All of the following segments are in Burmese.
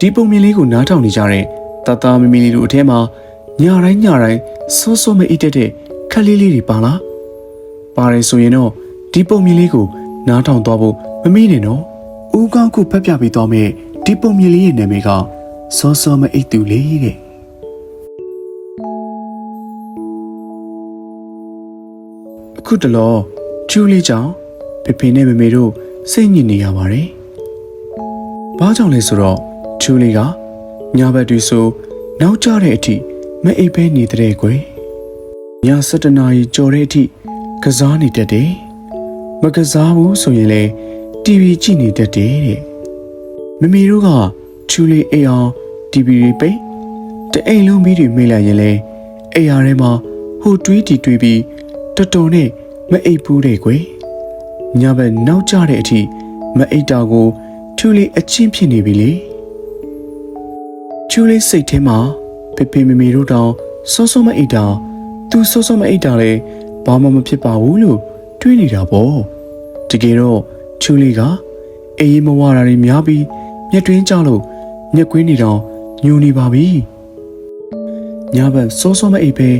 ဒီပုံမြင်လေးကိုနားထောင်နေကြတဲ့တသားမမီလေးတို့အထဲမှာညတိုင်းညတိုင်းစောစောမအိတ်တက်တဲ့ခက်လေးလေးတွေပါလားပါတယ်ဆိုရင်တော့ဒီပုံမြင်လေးကိုနားထောင်သွားဖို့မမေ့နဲ့နော်ဦးကောင်းခုဖက်ပြပေးသွားမယ်ဒီပုံမြင်လေးရဲ့နာမည်ကစောစောမအိတ်သူလေးတဲ့အခုတလောကျူးလေးကြောင့်ဖေဖေနဲ့မမေတို့စိတ်ညစ်နေရပါတယ်။ဘာကြောင့်လဲဆိုတော့ ကျူးလေးကညဘက်တွေဆိုနောက်ကျတဲ့အထိမအိပ်ဘဲနေတဲ့ကွယ်။ည7နာရီကျော်တဲ့အထိကစားနေတတ်တယ်။မကစားဘူးဆိုရင်လေ TV ကြည့်နေတတ်တယ်တဲ့။မမေတို့ကကျူးလေးအိမ်အောင် TV တွေပိတ်တအိမ်လုံးမီးတွေမိလိုက်ရင်လေအိမ်ရထဲမှာဟိုတွေးတီတွေးပြီးတော်တော်နဲ့မအိပ်ဘူးတဲ့ကွယ်။ညဘက်နောက်ကျတဲ့အထိမအိပ်တာကိုကျူးလေးအချင်းဖြစ်နေပြီလေ။ ကျူးလေးစိတ်ထဲမှာဖေဖေမေမေတို့တောင်စောစောမအိပ်တာသူစောစောမအိပ်တာလေဘာမှမဖြစ်ပါဘူးလို့တွေးနေတာပေါ့။တကယ်တော့ကျူးလေးကအေးမဝတာတွေများပြီးမျက်တွင်းကြလို့မျက်ကွင်းနေတော့ညူနေပါပြီ။ညဘက်စောစောမအိပ်ပဲ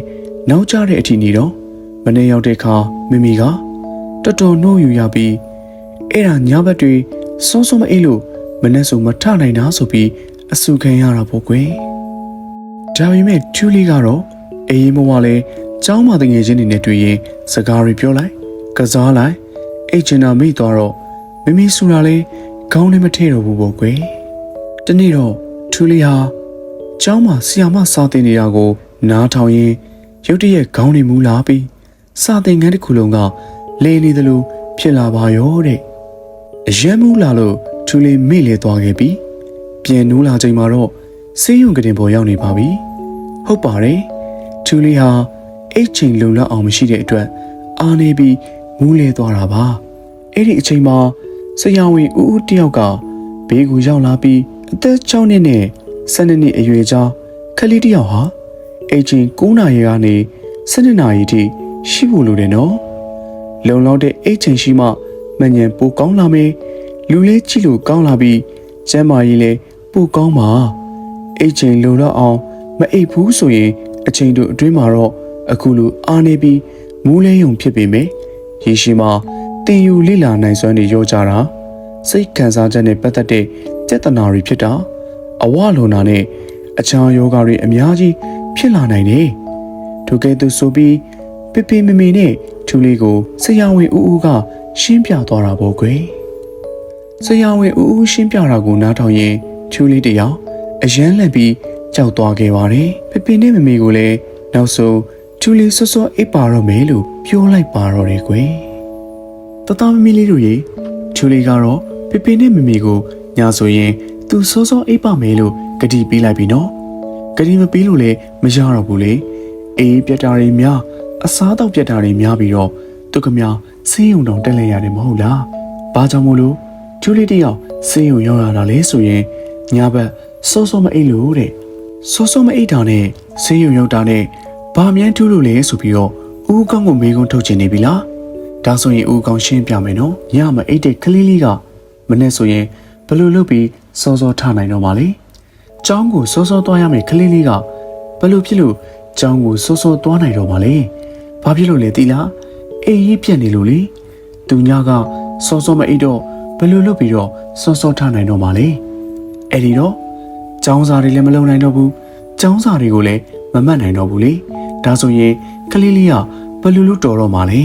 နောက်ကျတဲ့အထိနေတော့မနေ့ရောက်တဲ့အခါမိမိကတော်တော်နှိုးယူရပြီးအဲ့ဒါညဘက်တွေစောစောမအိပ်လို့မနေ့ဆိုမထနိုင်တာဆိုပြီး အဆူခံရတာပေါ့ကွယ်ဒါပေမဲ့ကျူလီကတော့အေးမဝလဲကျောင်းမတငယ်ချင်းတွေနဲ့တွေ့ရင်စကားတွေပြောလိုက်ကစားလိုက်အိတ်ချင်တာမိသွားတော့မိမိဆူလာလဲခေါင်းလည်းမထည့်တော့ဘူးပေါ့ကွယ်တနေ့တော့ထူလီဟာကျောင်းမှာဆီယာမစာသင်နေတာကို နားထောင်ရင်းရုတ်တရက်ခေါင်းတွေမူလာပြီးစာသင်ခန်းတစ်ခုလုံးကလေနေသလိုဖြစ်လာပါရောတဲ့အရမ်းမူလာလို့ထူလီမိလေသွားခဲ့ပြီး ပြန်နိုးလာချိန်မှာတော့ဆေးရုံကတင်ပေါ်ရောက်နေပါပြီဟုတ်ပါတယ်ထူလေးဟာအိတ်ချိန်လုံလောက်အောင်မရှိတဲ့အတွက်အားနေပြီးမူးလေသွားတာပါအဲ့ဒီအချိန်မှာဆရာဝန်ဦးဦးတယောက်ကဘေးကိုရောက်လာပြီးအသက်6နှစ်နဲ့12နှစ်အရွယ်ကြားခလေးတယောက်ဟာအိတ်ချိန်9နာရီကနေ12နာရီထိရှိဖို့လိုတယ်နော်လုံလောက်တဲ့အိတ်ချိန်ရှိမှမညံပိုကောင်းလာမယ်လူလေးကြည့်လို့ကောင်းလာပြီးကျမ်းမာရေးလည်း ပိုကောင်းပါအိတ်ချိန်လုံလောက်အောင်မအိပ်ဘူးဆိုရင်အချိန်တို့အတွင်းမှာတော့အခုလိုအားနေပြီးမူးလဲယုံဖြစ်ပေမယ့်ရေရှိမှာတင်ယူလိလာနိုင်စွမ်းတွေရောကြတာစိတ်ခံစားချက်နဲ့ပတ်သက်တဲ့ကြက်တနာတွေဖြစ်တာအဝလွန်တာနဲ့အခြားယောဂတွေအများကြီးဖြစ်လာနိုင်တယ်ထိုကဲ့သို့ဆိုပြီးပေပေမမေနဲ့ထူလေးကိုဆရာဝန်ဦးဦးကရှင်းပြသွားတာပေါ့ကွယ်ဆရာဝန်ဦးဦးရှင်းပြတာကိုနားထောင်ရင် ထူလေးတယောက်အယမ်းလန့်ပြီးကြောက်သွားခဲ့ပါတယ်ပေပေနဲ့မမေကိုလည်းနောက်ဆုံးထူလေးစောစောအိပ်ပါတော့မယ်လို့ပြောလိုက်ပါတော့တယ်ကွယ်တသားမမီလေးတို့ရေထူလေးကတော့ပေပေနဲ့မမေကိုညဆိုရင်သူစောစောအိပ်ပါမယ်လို့ကတိပေးလိုက်ပြီနော်ကတိမပေးလို့လည်းမရတော့ဘူးလေအေးပြတ်တာတွေများအစားတော့ပြတ်တာတွေများပြီးတော့သူကများဆေးရုံတောင်တက်လိုက်ရတယ်မဟုတ်လားဘာကြောင့်မို့လို့ကျူးလေးတယောက်ဆေးရုံရောက်လာတာလဲဆိုရင် ညဘက်စောစောမအိပ်လို့တဲ့စောစောမအိပ်တာနဲ့ဆေးရုံရောက်တာနဲ့ဘာမှန်းထူးလို့လဲဆိုပြီးတော့ဦးကောင်းကိုမေးခွန်းထုတ်ချင်နေပြီလားဒါဆိုရင်ဦးကောင်းရှင်းပြမယ်နော်ညမအိပ်တဲ့ကလေးလေးကမနေ့ဆိုရင်ဘယ်လိုလုပ်ပြီးစောစောထနိုင်တော့မှာလဲကျောင်းကိုစောစောသွားရမယ်ကလေးလေးကဘယ်လိုဖြစ်လို့ကျောင်းကိုစောစောသွားနိုင်တော့မှာလဲဘာဖြစ်လို့လဲတီလားအေးရေးပြက်နေလို့လေသူညကစောစောမအိပ်တော့ဘယ်လိုလုပ်ပြီးတော့စောစောထနိုင်တော့မှာလဲ အဲ့ဒီတော့ကျောင်းစာတွေလည်းမလုံနိုင်တော့ဘူးကျောင်းစာတွေကိုလည်းမမှတ်နိုင်တော့ဘူးလေဒါဆိုရင်ကလေးလေးကဘယ်လိုလုပ်တော်တော့မှာလဲ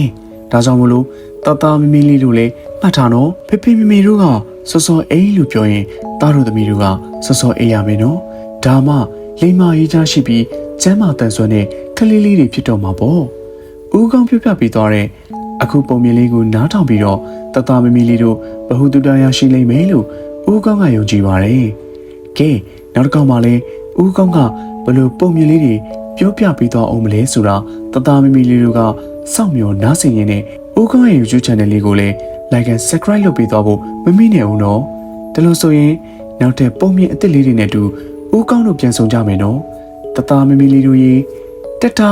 ဒါကြောင့်မလို့တတမမီလေးတို့လည်းမှတ်ထားနော်ဖေဖေမမီတို့ကစောစောအိမ်လို့ပြောရင်တားတို့သမီးတို့ကစောစောအိမ်ရမယ်နော်ဒါမှလိမ္မာရေးချရှိပြီးကျမ်းမာတန်ဆွမ်းတဲ့ကလေးလေးတွေဖြစ်တော့မှာပေါ့ဦးကောင်းပြပြပေးသွားတဲ့အခုပုံမြင်လေးကိုနားထောင်ပြီးတော့တတမမီလေးတို့ဘ ഹു တုတရရှိလိမ့်မယ်လို့ ဦးကောင်းကယုံကြည်ပါတယ်ကဲနောက်တစ်ခေါက်မှလည်းဦးကောင်းကဘယ်လိုပုံမြင်လေးတွေပြောပြပေးသွားအောင်မလဲဆိုတာတတမမီလေးတို့ကစောင့်မျှော်နားဆင်ရင်းနဲ့ဦးကောင်းရဲ့ YouTube channel လေးကိုလည်း like and subscribe လုပ်ပေးသွားဖို့မမေ့နဲ့ဦးနော်ဒါလို့ဆိုရင်နောက်ထပ်ပုံမြင်အသစ်လေးတွေနဲ့အတူဦးကောင်းတို့ပြန်ဆောင်ကြမယ်နော်တတမမီလေးတို့ရေတတာ